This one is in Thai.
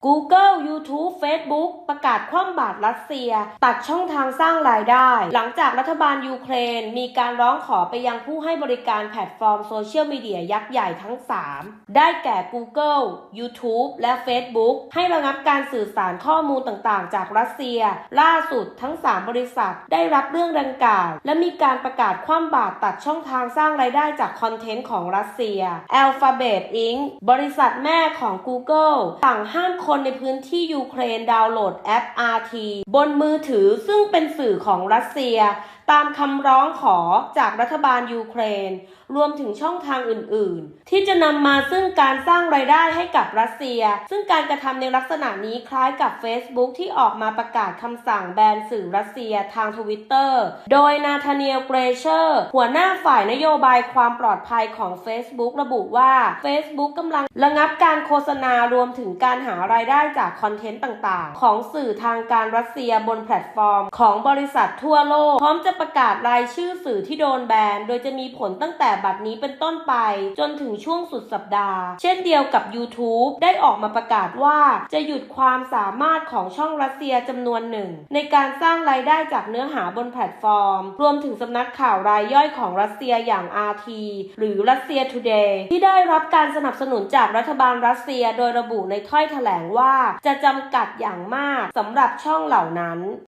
Google YouTube Facebook. ประกาศคว่ำบาตรรัสเซีย ตัดช่องทางสร้างรายได้ หลังจากรัฐบาลยูเครน มีการร้องขอไปยังผู้ให้บริการแพลตฟอร์มโซเชียลมีเดียยักษ์ใหญ่ทั้ง 3 ได้แก่ Google YouTube และ Facebook ให้ระงับการสื่อสารข้อมูลต่างๆ จากรัสเซีย ล่าสุดทั้ง 3 บริษัทได้รับเรื่องดังกล่าว และมีการประกาศคว่ำบาตรตัดช่องทางสร้างรายได้จากคอนเทนต์ของรัสเซีย Alphabet Inc. บริษัทแม่ของ Google สั่งห้ามคนในพื้นที่ยูเครนดาวน์โหลดแอป RT บนมือถือซึ่งเป็นสื่อของรัสเซีย ตามคำร้องขอจากรัฐบาลยูเครน รวมถึงช่องทางอื่น ๆ ที่จะนำมาซึ่งการสร้างรายได้ให้กับรัสเซีย ซึ่งการกระทำในลักษณะนี้คล้ายกับ Facebook ที่ออกมาประกาศคำสั่งแบนสื่อรัสเซียทางทวิตเตอร์ โดยนาธาเนียลเกรเชอร์ หัวหน้าฝ่ายนโยบายความปลอดภัยของ Facebook ระบุว่า Facebook กำลังระงับการโฆษณารวมถึงการหารายได้จากคอนเทนต์ต่าง ๆ ของสื่อทางการรัสเซียบนแพลตฟอร์ม ของบริษัททั่วโลก พร้อมจะประกาศรายชื่อสื่อที่โดนแบน โดยจะมีผลตั้งแต่บัดนี้เป็นต้นไป จนถึงช่วงสุดสัปดาห์ เช่นเดียวกับ YouTube ได้ออกมาประกาศว่า จะหยุดความสามารถของช่องรัสเซียจำนวนหนึ่ง ในการสร้างรายได้จากเนื้อหาบนแพลตฟอร์ม รวมถึงสำนักข่าวรายย่อยของรัสเซียอย่าง RT หรือรัสเซีย Today ที่ได้รับการสนับสนุนจากรัฐบาลรัสเซีย โดยระบุในถ้อยแถลงว่า จะจำกัดอย่างมากสำหรับช่องเหล่านั้น